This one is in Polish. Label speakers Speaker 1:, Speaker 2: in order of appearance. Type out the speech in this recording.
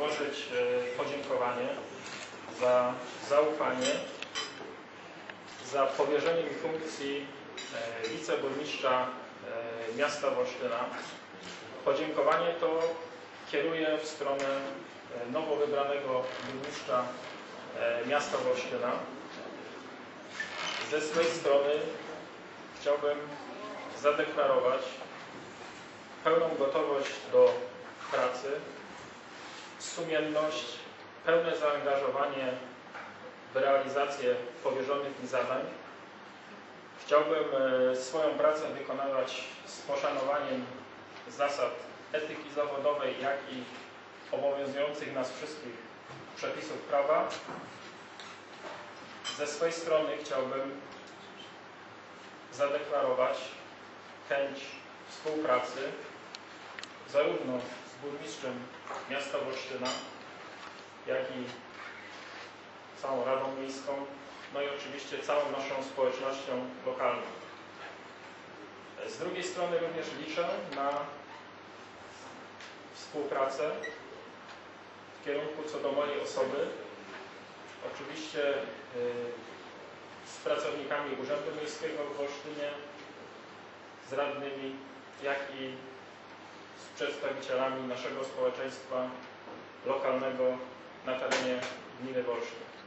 Speaker 1: złożyć e, podziękowanie za zaufanie, za powierzenie mi funkcji e, wiceburmistrza e, miasta Wolsztyna. Podziękowanie to kieruję w stronę nowo wybranego burmistrza miasta Wolsztyna. Ze swojej strony chciałbym zadeklarować pełną gotowość do pracy, sumienność, pełne zaangażowanie w realizację powierzonych mi zadań. Chciałbym e, swoją pracę wykonywać z poszanowaniem zasad etyki zawodowej, jak i obowiązujących nas wszystkich przepisów prawa. Ze swojej strony chciałbym zadeklarować chęć współpracy zarówno burmistrzem miasta Wolsztyna, jak i całą Radą Miejską, no i oczywiście całą naszą społecznością lokalną. Z drugiej strony również liczę na współpracę w kierunku co do mojej osoby. Oczywiście y, z pracownikami Urzędu Miejskiego w Wolsztynie, z radnymi, jak i z przedstawicielami naszego społeczeństwa lokalnego na terenie gminy Wolsztyn.